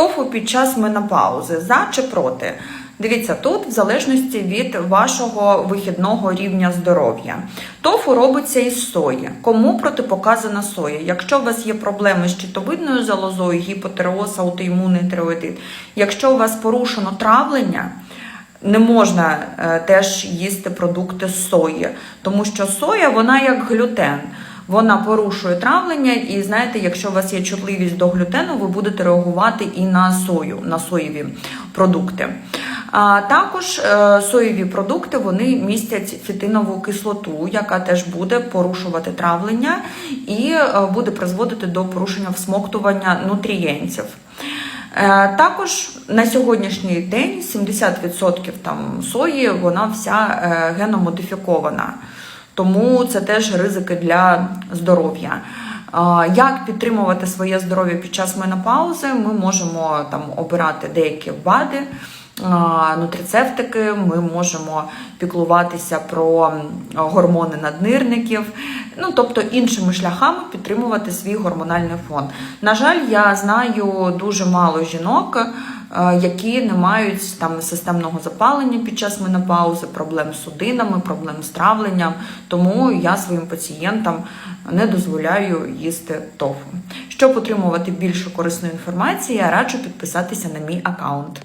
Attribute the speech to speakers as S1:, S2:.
S1: Тофу під час менопаузи за чи проти? Дивіться, тут в залежності від вашого вихідного рівня здоров'я. Тофу робиться із сої. Кому протипоказана соя? Якщо у вас є проблеми з щитовидною залозою, гіпотереоз, аутоімунний тиреоїдит, якщо у вас порушено травлення, не можна е, теж їсти продукти з сої, тому що соя вона як глютен. Вона порушує травлення, і знаєте, якщо у вас є чутливість до глютену, ви будете реагувати і на сою, на соєві продукти. А також е, соєві продукти вони містять фітинову кислоту, яка теж буде порушувати травлення і е, буде призводити до порушення всмоктування нутрієнтів. Е, Також на сьогоднішній день 70% там сої вона вся геномодифікована, тому це теж ризики для здоров'я. Як підтримувати своє здоров'я під час менопаузи? Ми можемо там обирати деякі БАДи, а, нутрицептики, ми можемо піклуватися про гормони наднирників, ну тобто іншими шляхами підтримувати свій гормональний фон. На жаль, я знаю дуже мало жінок, е, які не мають там системного запалення під час менопаузи, проблем з судинами, проблем з травленням. Тому я своїм пацієнтам не дозволяю їсти тофу. Щоб отримувати більше корисної інформації, я раджу підписатися на мій аккаунт.